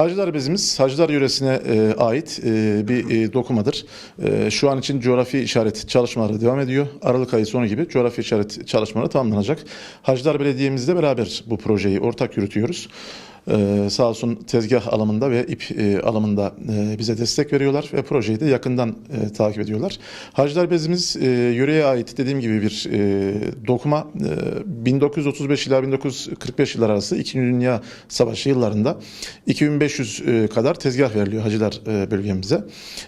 Hacılar bezimiz Hacılar yöresine e, ait e, bir e, dokumadır. E, şu an için coğrafi işaret çalışmaları devam ediyor. Aralık ayı sonu gibi coğrafi işaret çalışmaları tamamlanacak. Hacılar Belediye'mizle beraber bu projeyi ortak yürütüyoruz. Ee, sağ olsun tezgah alımında ve ip e, alımında e, bize destek veriyorlar ve projeyi de yakından e, takip ediyorlar. Hacılar bezimiz e, yöreye ait dediğim gibi bir e, dokuma. E, 1935 ila 1945 yıllar arası 2. Dünya Savaşı yıllarında 2500 e, kadar tezgah veriliyor Hacılar e, bölgemize.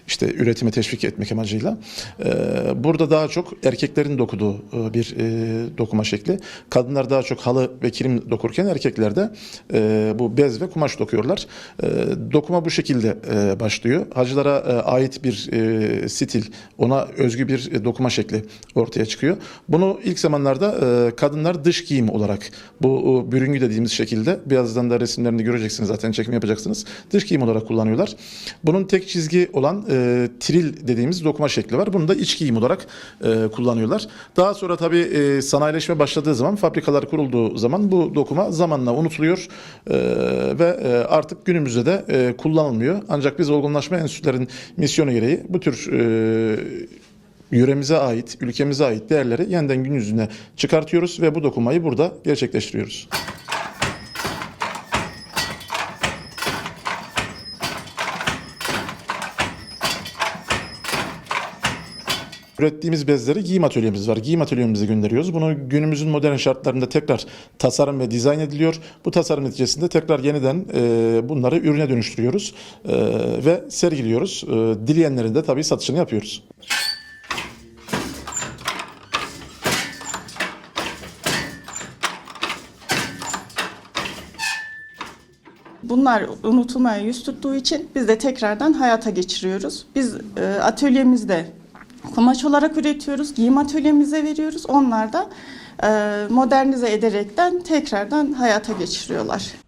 İşte üretime teşvik etmek amacıyla. Burada daha çok erkeklerin dokuduğu bir dokuma şekli. Kadınlar daha çok halı ve kilim dokurken erkekler de e, bu bez ve kumaş dokuyorlar. E, dokuma bu şekilde e, başlıyor. Hacılara e, ait bir e, stil, ona özgü bir e, dokuma şekli ortaya çıkıyor. Bunu ilk zamanlarda e, kadınlar dış giyim olarak bu e, bürüngü dediğimiz şekilde birazdan da resimlerini göreceksiniz zaten çekim yapacaksınız. Dış giyim olarak kullanıyorlar. Bunun tek çizgi olan e, tril dediğimiz dokuma şekli var. Bunu da iç giyim olarak e, kullanıyorlar. Daha sonra tabii e, sanayileşme başladığı zaman, fabrikalar kurulduğu zaman bu dokuma zamanla unutuluyor e, ve e, artık günümüzde de e, kullanılmıyor. Ancak biz olgunlaşma enstitülerin misyonu gereği bu tür e, yöremize ait, ülkemize ait değerleri yeniden gün yüzüne çıkartıyoruz ve bu dokumayı burada gerçekleştiriyoruz. Ürettiğimiz bezleri giyim atölyemiz var. Giyim atölyemize gönderiyoruz. Bunu günümüzün modern şartlarında tekrar tasarım ve dizayn ediliyor. Bu tasarım neticesinde tekrar yeniden e, bunları ürüne dönüştürüyoruz e, ve sergiliyoruz. E, dileyenlerin de tabii satışını yapıyoruz. Bunlar unutulmaya yüz tuttuğu için biz de tekrardan hayata geçiriyoruz. Biz e, atölyemizde kumaş olarak üretiyoruz, giyim atölyemize veriyoruz. Onlar da modernize ederekten tekrardan hayata geçiriyorlar.